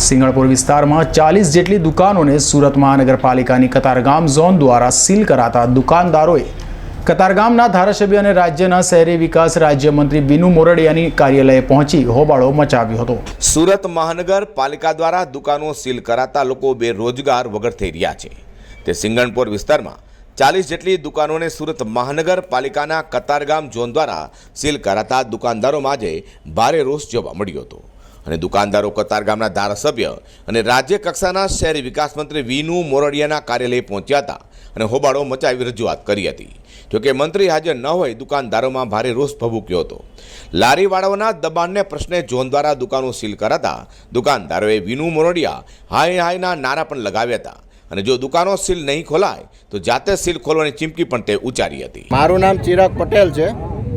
સિંગણપુર વિસ્તારમાં ચાલીસ જેટલી દુકાનોને સુરત મહાનગરપાલિકાની કતારગામ ઝોન દ્વારા સીલ કરાતા દુકાનદારોએ કતારગામના ધારાસભ્ય અને રાજ્યના શહેરી વિકાસ રાજ્યમંત્રી વિનુ મોરડિયાની કાર્યાલયે પહોંચી હોબાળો મચાવ્યો હતો. સુરત મહાનગરપાલિકા દ્વારા દુકાનો સીલ કરાતા લોકો બેરોજગાર વગર થઈ રહ્યા છે. તે સિંગણપુર વિસ્તારમાં ચાલીસ જેટલી દુકાનોને સુરત મહાનગરપાલિકાના કતારગામ ઝોન દ્વારા સીલ કરાતા દુકાનદારોમાં આજે ભારે રોષ જોવા મળ્યો હતો. અને દુકાનદારો કતારગામના ધારાસભ્ય અને રાજ્ય કક્ષાના શહેરી વિકાસ મંત્રી વિનુ મોરડિયાના કાર્યાલય પહોંચ્યા હતા અને હોબાળો મચાવી રજૂઆત કરી હતી. જોકે મંત્રી હાજર ન હોય દુકાનદારોમાં ભારે રોષ ભભૂક્યો હતો. લારીવાળાઓના દબાણને પ્રશ્ને ઝોન દ્વારા દુકાનો સીલ કરાતા દુકાનદારોએ વિનુ મોરડિયા હાય હાયના નારા પણ લગાવ્યા હતા. અને જો દુકાનો સીલ નહીં ખોલાય, તો જાતે સીલ ખોલવાની ચીમકી પણ તે ઉચ્ચારી હતી. મારું નામ ચિરાગ પટેલ છે.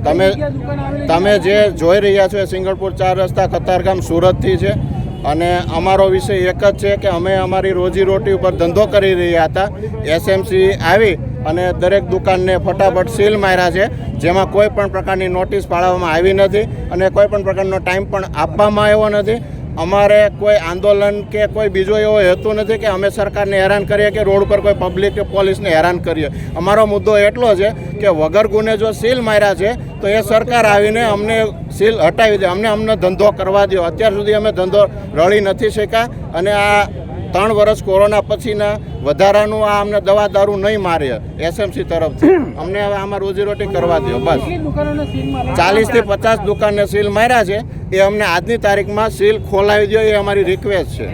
તમે તમે જે જોઈ રહ્યા છો એ સિંગલપુર ચાર રસ્તા કતારગામ સુરતથી છે. અને અમારો વિષય એક જ છે કે અમે અમારી રોજીરોટી ઉપર ધંધો કરી રહ્યા હતા. એસએમસી આવી અને દરેક દુકાનને ફટાફટ સીલ માર્યા છે. જેમાં કોઈ પણ પ્રકારની નોટિસ પાડવામાં આવી નથી અને કોઈ પણ પ્રકારનો ટાઈમ પણ આપવામાં આવ્યો નથી. અમારે કોઈ આંદોલન કે કોઈ બીજો એવો હેતુ નથી કે અમે સરકારને હેરાન કરીએ કે રોડ પર કોઈ પબ્લિક કે પોલીસને હેરાન કરીએ. અમારો મુદ્દો એટલો છે કે વગર ગુને જો સીલ માર્યા છે, તો એ સરકાર આવીને અમને સીલ હટાવી દે. અમને અમને ધંધો કરવા દો. અત્યાર સુધી અમે ધંધો રળી નથી શક્યા અને આ ત્રણ વર્ષ કોરોના પછીના વધારાનું આ અમને દવા દારૂ નહીં મારે એસએમસી તરફથી. અમને હવે આમાં રોજીરોટી કરવા દો બસ. ચાલીસથી પચાસ દુકાનને સીલ માર્યા છે એ અમને આજની તારીખમાં સીલ ખોલાવી દો એ અમારી રિક્વેસ્ટ છે.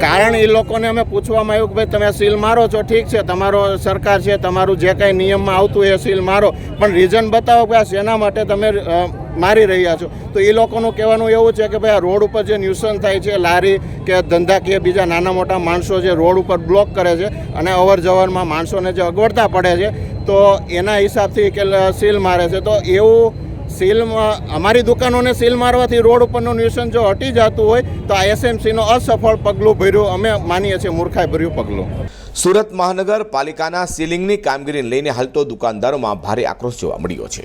કારણ એ લોકોને અમે પૂછવામાં આવ્યું કે ભાઈ તમે સીલ મારો છો ઠીક છે તમારો સરકાર છે તમારું જે કાંઈ નિયમમાં આવતું હોય એ સીલ મારો. પણ રીઝન બતાવો કે આ શેના માટે તમે મારી રહ્યા છો. તો એ લોકોનું કહેવાનું એવું છે કે ભાઈ આ રોડ ઉપર જે ન્યુસન થાય છે, લારી કે ધંધાકીય બીજા નાના મોટા માણસો જે રોડ ઉપર બ્લોક કરે છે અને અવર જવરમાં માણસોને જે અગવડતા પડે છે, તો એના હિસાબથી કે સીલ મારે છે. તો એવું સીલમાં અમારી દુકાનોને સીલ મારવાથી રોડ ઉપરનું ન્યુસન જો હટી જતું હોય, તો આ એસએમસીનો અસફળ પગલું ભર્યું. અમે માનીએ છીએ મૂર્ખાઈ ભર્યું પગલું. સુરત મહાનગરપાલિકાના સીલિંગની કામગીરીને લઈને હાલ તો દુકાનદારોમાં ભારે આક્રોશ જોવા મળ્યો છે.